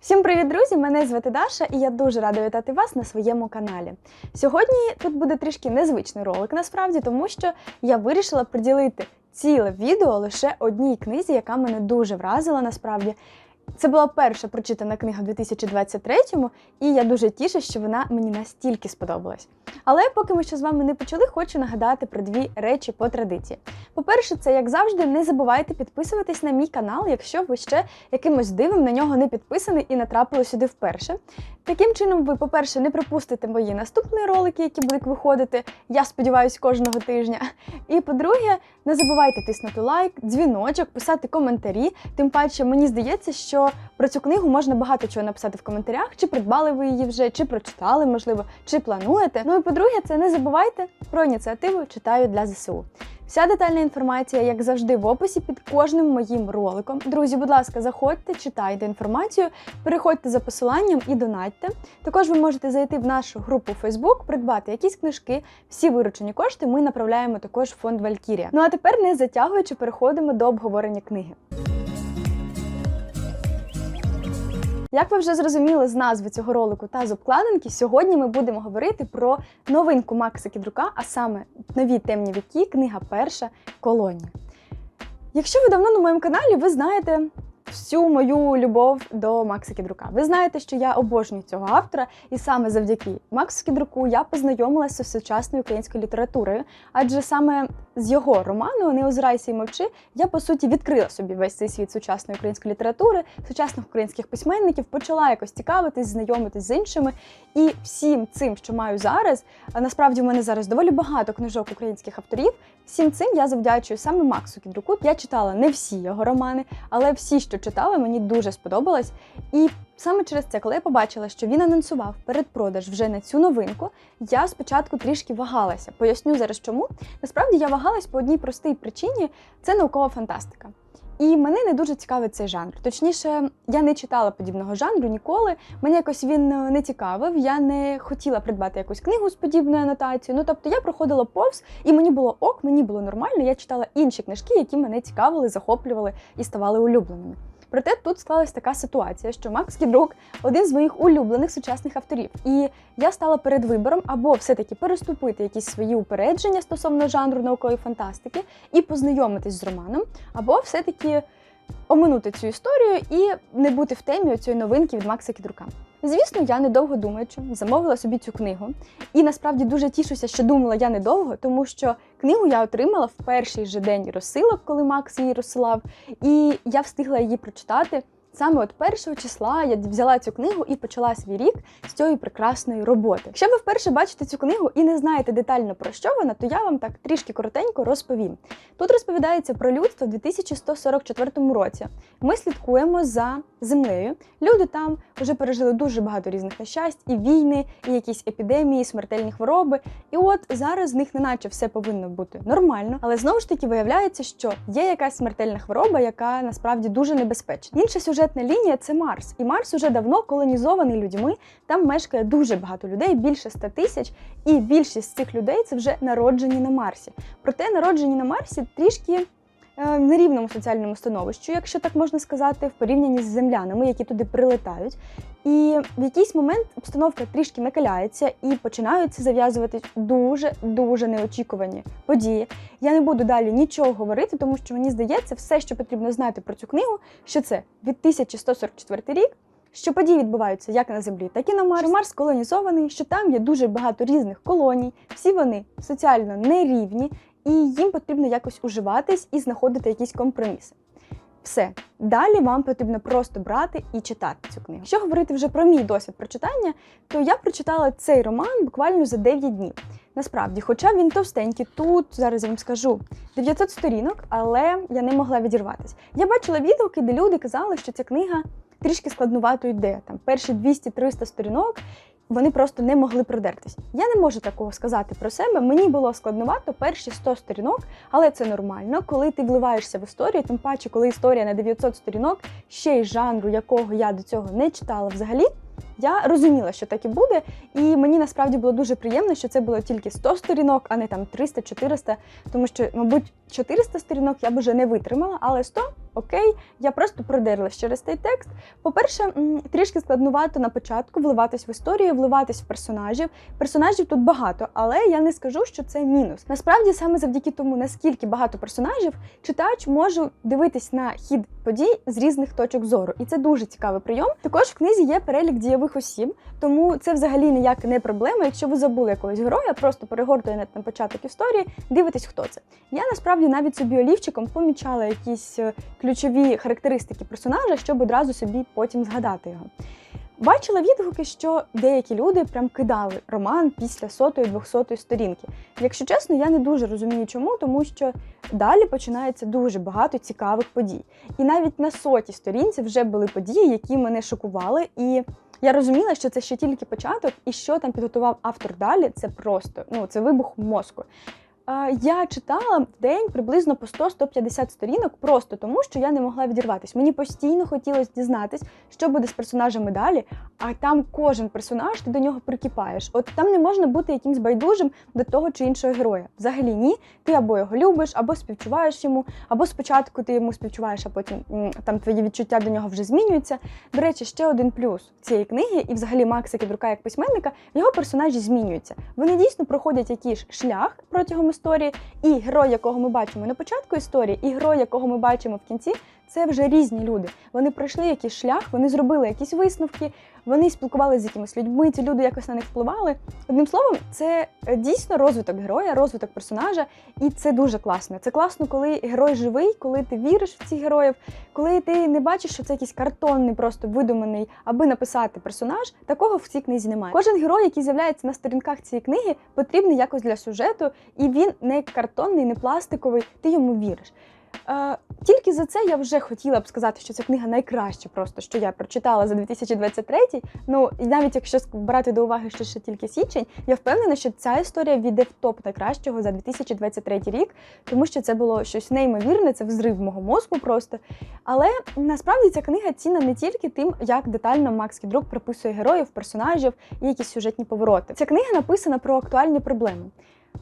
Всім привіт, друзі! Мене звати Даша, і я дуже рада вітати вас на своєму каналі. Сьогодні тут буде трішки незвичний ролик, насправді, тому що я вирішила приділити ціле відео лише одній книзі, яка мене дуже вразила насправді. Це була перша прочитана книга в 2023-му, і я дуже тішу, що вона мені настільки сподобалась. Але поки ми ще з вами не почали, хочу нагадати про дві речі по традиції. По-перше, це як завжди, не забувайте підписуватись на мій канал, якщо ви ще якимось дивом на нього не підписані і натрапили сюди вперше. Таким чином, ви, по-перше, не пропустите мої наступні ролики, які будуть виходити, я сподіваюся, кожного тижня. І по-друге, не забувайте тиснути лайк, дзвіночок, писати коментарі. Тим паче, мені здається, що про цю книгу можна багато чого написати в коментарях, чи придбали ви її вже, чи прочитали, можливо, чи плануєте. Ну і по-друге, це не забувайте про ініціативу читаю для ЗСУ. Вся детальна інформація, як завжди, в описі під кожним моїм роликом. Друзі, будь ласка, заходьте, читайте інформацію, переходьте за посиланням і донатьте. Також ви можете зайти в нашу групу Facebook, придбати якісь книжки. Всі виручені кошти ми направляємо також в фонд Валькірія. Ну а тепер, не затягуючи, переходимо до обговорення книги. Як ви вже зрозуміли з назви цього ролику та з обкладинки, сьогодні ми будемо говорити про новинку Макса Кідрука, а саме нові темні віки, книга перша колонія. Якщо ви давно на моєму каналі, ви знаєте всю мою любов до Макса Кідрука. Ви знаєте, що я обожнюю цього автора, і саме завдяки Максу Кідруку я познайомилася з сучасною українською літературою, адже саме з його роману Не озирайся і мовчи я по суті відкрила собі весь цей світ сучасної української літератури, сучасних українських письменників, почала якось цікавитись, знайомитись з іншими. І всім цим, що маю зараз, а насправді в мене зараз доволі багато книжок українських авторів. Всім цим я завдячую саме Максу Кідруку. Я читала не всі його романи, але всі, що читала, мені дуже сподобалось. І саме через це, коли я побачила, що він анонсував передпродаж вже на цю новинку, я спочатку трішки вагалася. Поясню зараз, чому. Насправді я вагалась по одній простій причині: це наукова фантастика. І мене не дуже цікавить цей жанр. Точніше, я не читала подібного жанру ніколи. Мені якось він е, не цікавив. Я не хотіла придбати якусь книгу з подібною анотацією. Ну тобто я проходила повз, і мені було ок, мені було нормально. Я читала інші книжки, які мене цікавили, захоплювали і ставали улюбленими. Проте тут склалась така ситуація, що Макс Кідрук один з моїх улюблених сучасних авторів. І я стала перед вибором або все-таки переступити якісь свої упередження стосовно жанру наукової фантастики і познайомитись з романом, або все-таки оминути цю історію і не бути в темі цієї новинки від Макса Кідрука. Звісно, я недовго думаючи, замовила собі цю книгу. І насправді дуже тішуся, що думала я недовго, тому що книгу я отримала в перший же день розсилок, коли Макс її розсилав, і я встигла її прочитати. Саме от першого числа я взяла цю книгу і почала свій рік з цієї прекрасної роботи. Якщо ви вперше бачите цю книгу і не знаєте детально про що вона, то я вам так трішки коротенько розповім. Тут розповідається про людство в 2144 році. Ми слідкуємо за землею. Люди там вже пережили дуже багато різних нещасть, і війни, і якісь епідемії, смертельні хвороби. І от зараз з них неначе все повинно бути нормально, але знову ж таки виявляється, що є якась смертельна хвороба, яка насправді дуже небезпечна. Інша сюжетна лінія це Марс, і Марс уже давно колонізований людьми. Там мешкає дуже багато людей, більше 100 тисяч, і більшість з цих людей це вже народжені на Марсі. Проте народжені на Марсі трішки. е, В нерівному соціальному становищі, якщо так можна сказати, в порівнянні з землянами, які туди прилетають. І в якийсь момент обстановка трішки накаляється і починаються зав'язуватись дуже дуже неочікувані події. Я не буду далі нічого говорити, тому що мені здається, все, що потрібно знати про цю книгу, що це 2144 рік. Що події відбуваються як на землі, так і на Марсі. Марс колонізований, що там є дуже багато різних колоній, всі вони соціально нерівні, і їм потрібно якось уживатись і знаходити якісь компроміси. Все, далі вам потрібно просто брати і читати цю книгу. Якщо говорити вже про мій досвід прочитання, то я прочитала цей роман буквально за 9 днів. Насправді, хоча він товстенький, тут зараз я вам скажу 900 сторінок, але я не могла відірватися. Я бачила відгуки, де люди казали, що ця книга трішки складнувато йде. Там перші 200-300 сторінок. Вони просто не могли продертись. Я не можу такого сказати про себе. Мені було складновато перші 100 сторінок, але це нормально, коли ти вливаєшся в історію, тим паче, коли історія на 900 сторінок, ще й жанру, якого я до цього не читала взагалі. Я розуміла, що так і буде, і мені насправді було дуже приємно, що це було тільки 100 сторінок, а не там 300-400, тому що, мабуть, 400 сторінок я б вже не витримала, але 100 окей, я просто продерлась через цей текст. По-перше, трішки складнувато на початку вливатись в історію, вливатись в персонажів. Персонажів тут багато, але я не скажу, що це мінус. Насправді, саме завдяки тому, наскільки багато персонажів, читач може дивитись на хід подій з різних точок зору, і це дуже цікавий прийом. Також в книзі є перелік дієвих осіб, тому це взагалі ніяк не проблема. Якщо ви забули якогось героя, просто перегортуєте на початок історії, дивитесь, хто це. Я насправді навіть собі олівчиком помічала якісь е, ключові характеристики персонажа, щоб одразу собі потім згадати його. Бачила відгуки, що деякі люди прям кидали роман після сотої двохсотої сторінки. Якщо чесно, я не дуже розумію, чому, тому що далі починається дуже багато цікавих подій. І навіть на сотій сторінці вже були події, які мене шокували. І я розуміла, що це ще тільки початок, і що там підготував автор далі, це просто ну це вибух мозку. Я читала в день приблизно по 100-150 сторінок, просто тому що я не могла відірватися. Мені постійно хотілося дізнатись, що буде з персонажами далі. А там кожен персонаж, ти до нього прикипаєш. От там не можна бути якимсь байдужим до того чи іншого героя. Взагалі ні. Ти або його любиш, або співчуваєш йому, або спочатку ти йому співчуваєш, а потім там твої відчуття до нього вже змінюються. До речі, ще один плюс цієї книги, і взагалі Макса Кідрука як письменника, його персонажі змінюються. Вони дійсно проходять якийсь шлях протягом історії, і герой, якого ми бачимо на початку історії, і герой, якого ми бачимо в кінці, це вже різні люди. Вони пройшли якийсь шлях, вони зробили якісь висновки, вони спілкувалися з якимись людьми, ці люди якось на них впливали. Одним словом, це е, дійсно розвиток героя, розвиток персонажа, і це дуже класно. Це класно, коли герой живий, коли ти віриш в цих героїв, коли ти не бачиш, що це якийсь картонний, просто видуманий, аби написати персонаж. Такого в цій книзі немає. Кожен герой, який з'являється на сторінках цієї книги, потрібний якось для сюжету, і він не картонний, не пластиковий. Ти йому віриш. Е, тільки за це я вже хотіла б сказати, що ця книга найкраща, просто що я прочитала за 2023. Ну і навіть якщо брати до уваги, що ще тільки січень, я впевнена, що ця історія війде в топ найкращого за 2023 рік, тому що це було щось неймовірне, це взрив мого мозку просто. Але насправді ця книга цінна не тільки тим, як детально Макс Кідрук прописує героїв, персонажів і якісь сюжетні повороти. Ця книга написана про актуальні проблеми.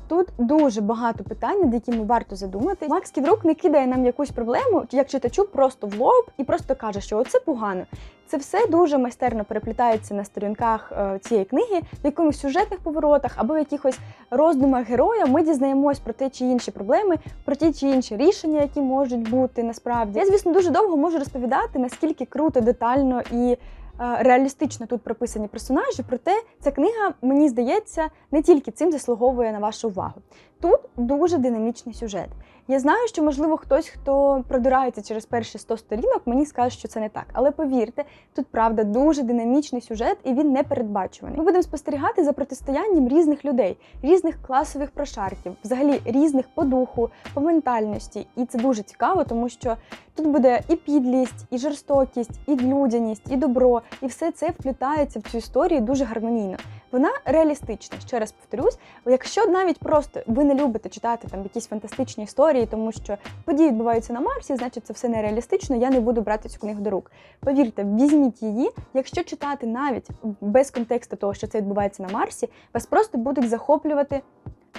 Тут дуже багато питань, над якими варто задумати. Макс Кідрук не кидає нам якусь проблему, як читачу просто в лоб і просто каже, що оце погано. Це все дуже майстерно переплітається на сторінках е, цієї книги, в якомусь сюжетних поворотах або в якихось роздумах героя. Ми дізнаємось про те чи інші проблеми, про ті чи інші рішення, які можуть бути насправді. Я, звісно, дуже довго можу розповідати, наскільки круто, детально і реалістично тут прописані персонажі. Проте ця книга, мені здається, не тільки цим заслуговує на вашу увагу. Тут дуже динамічний сюжет. Я знаю, що можливо хтось, хто продирається через перші 100 сторінок, мені скаже, що це не так. Але повірте, тут правда дуже динамічний сюжет, і він не передбачуваний. Ми будемо спостерігати за протистоянням різних людей, різних класових прошарків, взагалі різних по духу, по ментальності. І це дуже цікаво, тому що тут буде і підлість, і жорстокість, і людяність, і добро, і все це вплітається в цю історію дуже гармонійно. Вона реалістична, ще раз повторюсь. Якщо навіть просто ви не любите читати там якісь фантастичні історії, тому що події відбуваються на Марсі, значить це все нереалістично, я не буду брати цю книгу до рук. Повірте, візьміть її. Якщо читати навіть без контексту того, що це відбувається на Марсі, вас просто будуть захоплювати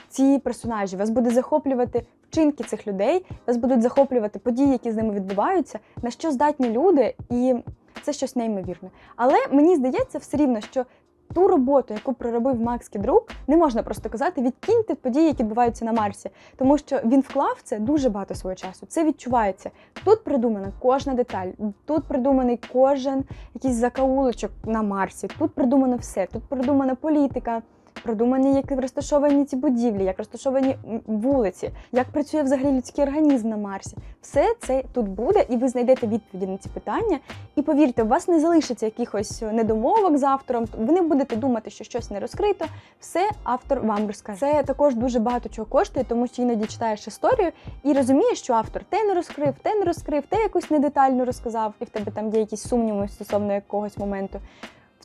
ці персонажі, вас буде захоплювати вчинки цих людей, вас будуть захоплювати події, які з ними відбуваються, на що здатні люди, і це щось неймовірне. Але мені здається, все рівно, що ту роботу, яку проробив Макс Кідрук, не можна просто казати, відкиньте події, які відбуваються на Марсі, тому що він вклав це дуже багато свого часу. Це відчувається. Тут придумана кожна деталь, тут придуманий кожен якийсь закаулочок на Марсі. Тут придумано все. Тут придумана політика. Продумані, як розташовані ці будівлі, як розташовані вулиці, як працює взагалі людський організм на Марсі. Все це тут буде, і ви знайдете відповіді на ці питання. І повірте, у вас не залишиться якихось недомовок з автором. Ви не будете думати, що щось не розкрито. Все автор вам розкаже. Це також дуже багато чого коштує, тому що іноді читаєш історію і розумієш, що автор те не розкрив, те не розкрив, те якусь недетально розказав, і в тебе там є якісь сумніви стосовно якогось моменту.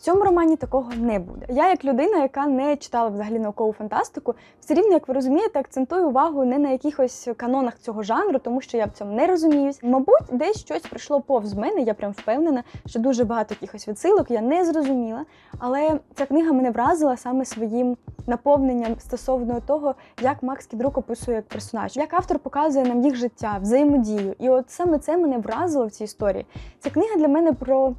Цьому романі такого не буде. Я, як людина, яка не читала взагалі наукову фантастику, все рівно, як ви розумієте, акцентую увагу не на якихось канонах цього жанру, тому що я в цьому не розуміюсь. Мабуть, десь щось прийшло повз мене. Я прям впевнена, що дуже багато якихось відсилок я не зрозуміла. Але ця книга мене вразила саме своїм наповненням стосовно того, як Макс Кідрук описує як персонаж, як автор показує нам їх життя, взаємодію. І от саме це мене вразило в цій історії. Ця книга для мене про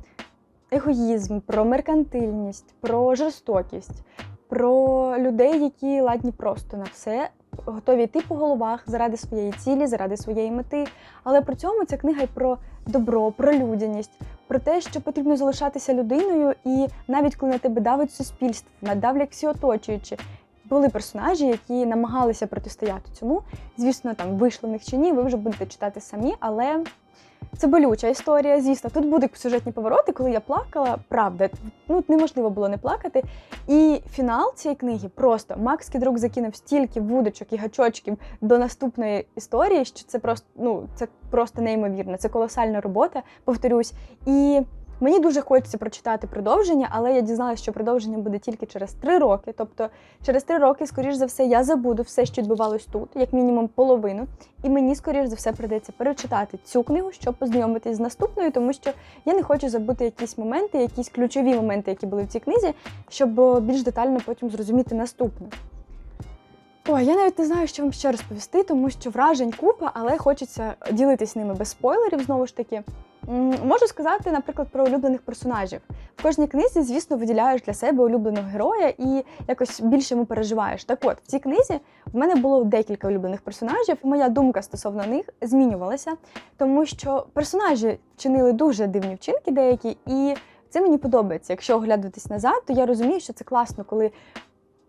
егоїзм, про меркантильність, про жорстокість, про людей, які ладні просто на все, готові йти по головах заради своєї цілі, заради своєї мети. Але при цьому ця книга й про добро, про людяність, про те, що потрібно залишатися людиною, і навіть коли на тебе давить суспільство, надавлять всі оточуючі. Були персонажі, які намагалися протистояти цьому. Звісно, там вийшло в них чи ні, ви вже будете читати самі, але це болюча історія. Звісно, тут будуть сюжетні повороти, коли я плакала. Правда, ну неможливо було не плакати. І фінал цієї книги просто Макс Кідрук закинув стільки вудочок і гачочків до наступної історії, що це просто ну це просто неймовірно. Це колосальна робота, повторюсь. І Мені дуже хочеться прочитати продовження, але я дізналася, що продовження буде тільки через три роки. Тобто, через три роки, скоріш за все, я забуду все, що відбувалось тут, як мінімум половину. І мені, скоріш за все, придеться перечитати цю книгу, щоб познайомитись з наступною, тому що я не хочу забути якісь моменти, якісь ключові моменти, які були в цій книзі, щоб більш детально потім зрозуміти наступну. Ой, я навіть не знаю, що вам ще розповісти, тому що вражень купа, але хочеться ділитись ними без спойлерів знову ж таки. Можу сказати, наприклад, про улюблених персонажів. В кожній книзі, звісно, виділяєш для себе улюбленого героя і якось більше йому переживаєш. Так от, в цій книзі в мене було декілька улюблених персонажів. Моя думка стосовно них змінювалася, тому що персонажі чинили дуже дивні вчинки деякі, і це мені подобається. Якщо оглядатись назад, то я розумію, що це класно, коли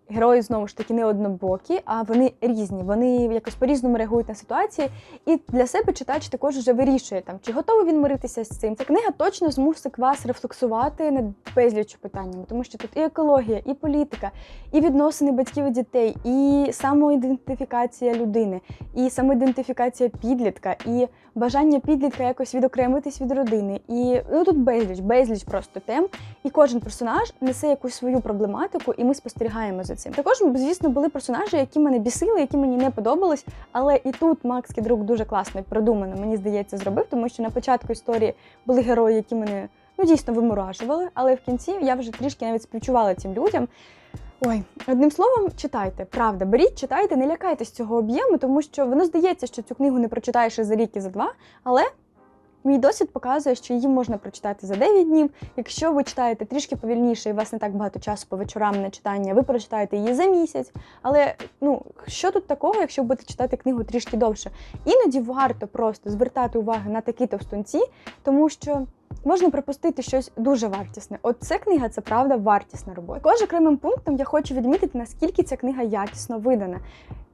Герої знову ж таки не однобокі, а вони різні. Вони якось по-різному реагують на ситуації. І для себе читач також вже вирішує, там, чи готовий він миритися з цим. Ця книга точно змусить вас рефлексувати над безліччю питаннями, тому що тут і екологія, і політика, і відносини батьків і дітей, і самоідентифікація людини, і самоідентифікація підлітка, і бажання підлітка якось відокремитись від родини. І ну тут безліч, безліч просто тем. І кожен персонаж несе якусь свою проблематику, і ми спостерігаємо за цим. Також, звісно, були персонажі, які мене бісили, які мені не подобались. Але і тут Макс Кідрук дуже класно і продумано, мені здається, зробив, тому що на початку історії були герої, які мене ну дійсно виморажували, але в кінці я вже трішки навіть співчувала цим людям. Ой, одним словом, читайте, правда, беріть, читайте, не лякайтесь цього об'єму, тому що воно здається, що цю книгу не прочитаєш і за рік і за два, але Мій досвід показує, що її можна прочитати за 9 днів. Якщо ви читаєте трішки повільніше і у вас не так багато часу по вечорам на читання, ви прочитаєте її за місяць. Але ну що тут такого, якщо будете читати книгу трішки довше? Іноді варто просто звертати увагу на такі товстунці, тому що. Можна пропустити щось дуже вартісне. От ця книга це правда вартісна робота. Також окремим пунктом я хочу відмітити, наскільки ця книга якісно видана.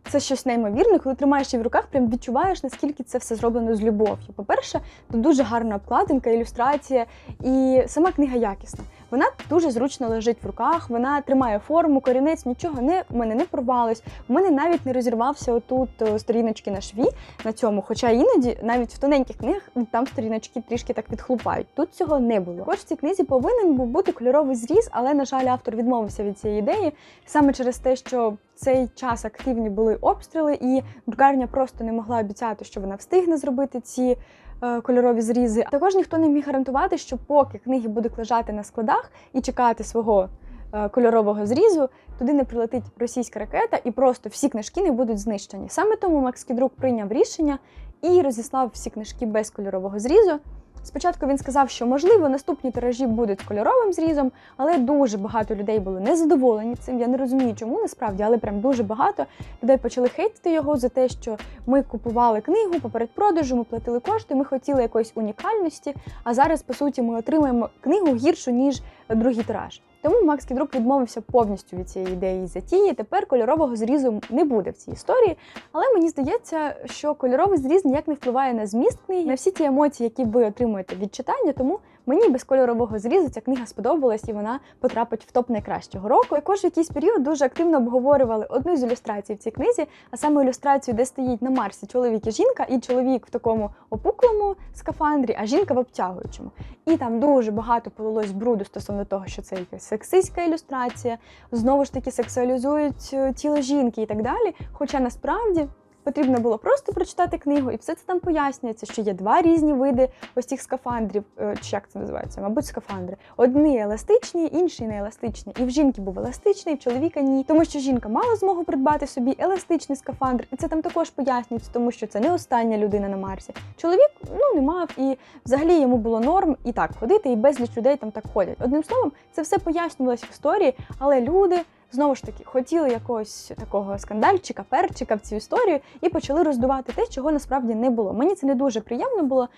Це щось неймовірне, коли тримаєш її в руках, прям відчуваєш, наскільки це все зроблено з любов'ю. По-перше, тут дуже гарна обкладинка, ілюстрація, і сама книга якісна. Вона дуже зручно лежить в руках, вона тримає форму, корінець, нічого не в мене не порвалось. У мене навіть не розірвався отут е, сторіночки на шві на цьому. Хоча іноді навіть в тоненьких книгах там сторіночки трішки так відхлупають. Тут цього не було. Також в цій книзі повинен був бути кольоровий зріз, але на жаль, автор відмовився від цієї ідеї саме через те, що цей час активні були обстріли, і друкарня просто не могла обіцяти, що вона встигне зробити ці е, кольорові зрізи. Також ніхто не міг гарантувати, що поки книги будуть лежати на складах і чекати свого е, кольорового зрізу, туди не прилетить російська ракета, і просто всі книжки не будуть знищені. Саме тому Макс Кідрук прийняв рішення і розіслав всі книжки без кольорового зрізу. Спочатку він сказав, що можливо наступні тиражі будуть кольоровим зрізом, але дуже багато людей були незадоволені цим. Я не розумію, чому насправді, але прям дуже багато людей почали хейтити його за те, що ми купували книгу по передпродажу, ми платили кошти, ми хотіли якоїсь унікальності. А зараз, по суті, ми отримаємо книгу гіршу ніж другий тираж. Тому Макс Кідрук відмовився повністю від цієї ідеї затії. Тепер кольорового зрізу не буде в цій історії. Але мені здається, що кольоровий зріз ніяк не впливає на зміст книги, на всі ті емоції, які ви отримуєте від читання. Тому Мені без кольорового зрізу ця книга сподобалась і вона потрапить в топ найкращого року. Також в якийсь період дуже активно обговорювали одну з ілюстрацій в цій книзі, а саме ілюстрацію, де стоїть на Марсі чоловік і жінка, і чоловік в такому опуклому скафандрі, а жінка в обтягуючому. І там дуже багато полилось бруду стосовно того, що це якась сексистська ілюстрація, знову ж таки сексуалізують е, тіло жінки і так далі. Хоча насправді. Потрібно було просто прочитати книгу, і все це там пояснюється, що є два різні види ось цих скафандрів, е, чи як це називається, мабуть, скафандри. Одні еластичні, інші не еластичні. І в жінки був еластичний, в чоловіка ні. Тому що жінка мала змогу придбати собі еластичний скафандр, і це там також пояснюється, тому що це не остання людина на Марсі. Чоловік ну не мав, і взагалі йому було норм і так ходити, і безліч людей там так ходять. Одним словом, це все пояснювалось в історії, але люди. Знову ж таки, хотіли якогось такого скандальчика, перчика в цю історію і почали роздувати те, чого насправді не було. Мені це не дуже приємно було.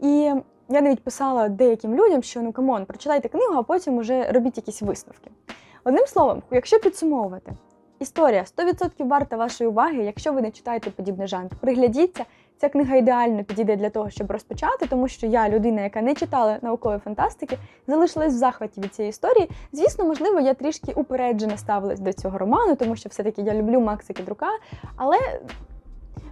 І я навіть писала деяким людям, що ну камон, прочитайте книгу, а потім уже робіть якісь висновки. Одним словом, якщо підсумовувати, історія 100% варта вашої уваги, якщо ви не читаєте подібний жанр, приглядіться. Ця книга ідеально підійде для того, щоб розпочати, тому що я, людина, яка не читала наукової фантастики, залишилась в захваті від цієї історії. Звісно, можливо, я трішки упереджено ставилась до цього роману, тому що все-таки я люблю Макса Кідрука. Але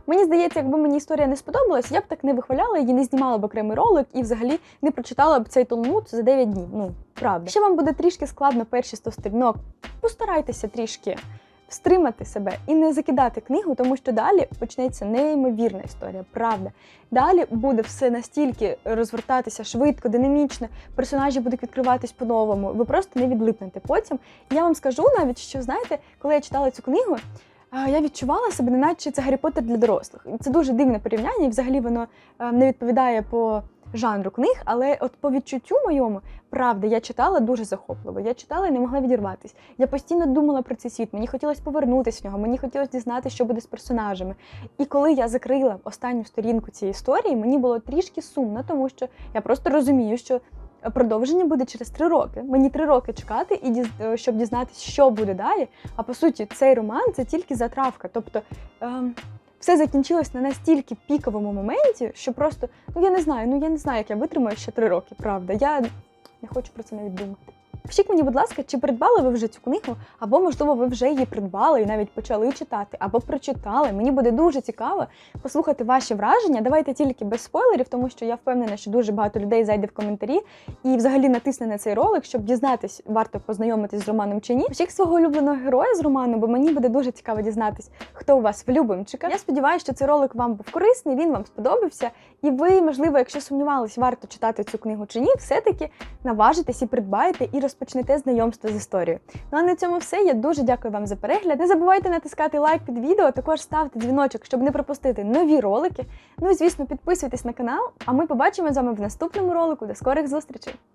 мені здається, якби мені історія не сподобалась, я б так не вихваляла її, не знімала б окремий ролик і взагалі не прочитала б цей Талмуд за 9 днів. Ну, правда. Якщо вам буде трішки складно перші 100 сторінок, постарайтеся трішки стримати себе і не закидати книгу, тому що далі почнеться неймовірна історія, правда. Далі буде все настільки розвертатися швидко, динамічно, персонажі будуть відкриватись по-новому. Ви просто не відлипнете потім. Я вам скажу навіть, що знаєте, коли я читала цю книгу. Я відчувала себе, неначе це Гаррі Поттер для дорослих. Це дуже дивне порівняння, і взагалі воно не відповідає по жанру книг, але от по відчуттю моєму, правда, я читала дуже захопливо. Я читала і не могла відірватись. Я постійно думала про цей світ. Мені хотілося повернутися в нього, мені хотілося дізнатися, що буде з персонажами. І коли я закрила останню сторінку цієї історії, мені було трішки сумно, тому що я просто розумію, що. Продовження буде через три роки. Мені три роки чекати, і діз- е, щоб дізнатися, що буде далі. А по суті, цей роман це тільки затравка. Тобто ем, все закінчилось на настільки піковому моменті, що просто ну я не знаю, ну я не знаю, як я витримаю ще три роки. Правда, я не хочу про це навіть думати. Пишіть мені, будь ласка, чи придбали ви вже цю книгу, або, можливо, ви вже її придбали і навіть почали читати, або прочитали. Мені буде дуже цікаво послухати ваші враження. Давайте тільки без спойлерів, тому що я впевнена, що дуже багато людей зайде в коментарі і взагалі натисне на цей ролик, щоб дізнатись, варто познайомитись з романом чи ні. Пишіть свого улюбленого героя з роману, бо мені буде дуже цікаво дізнатись, хто у вас в любимчика. Я сподіваюся, що цей ролик вам був корисний, він вам сподобався. І ви, можливо, якщо сумнівались, варто читати цю книгу чи ні, все-таки наважитесь і придбаєте і розпочнете знайомство з історією. Ну а на цьому все. Я дуже дякую вам за перегляд. Не забувайте натискати лайк під відео, також ставте дзвіночок, щоб не пропустити нові ролики. Ну і звісно, підписуйтесь на канал. А ми побачимо з вами в наступному ролику. До скорих зустрічей!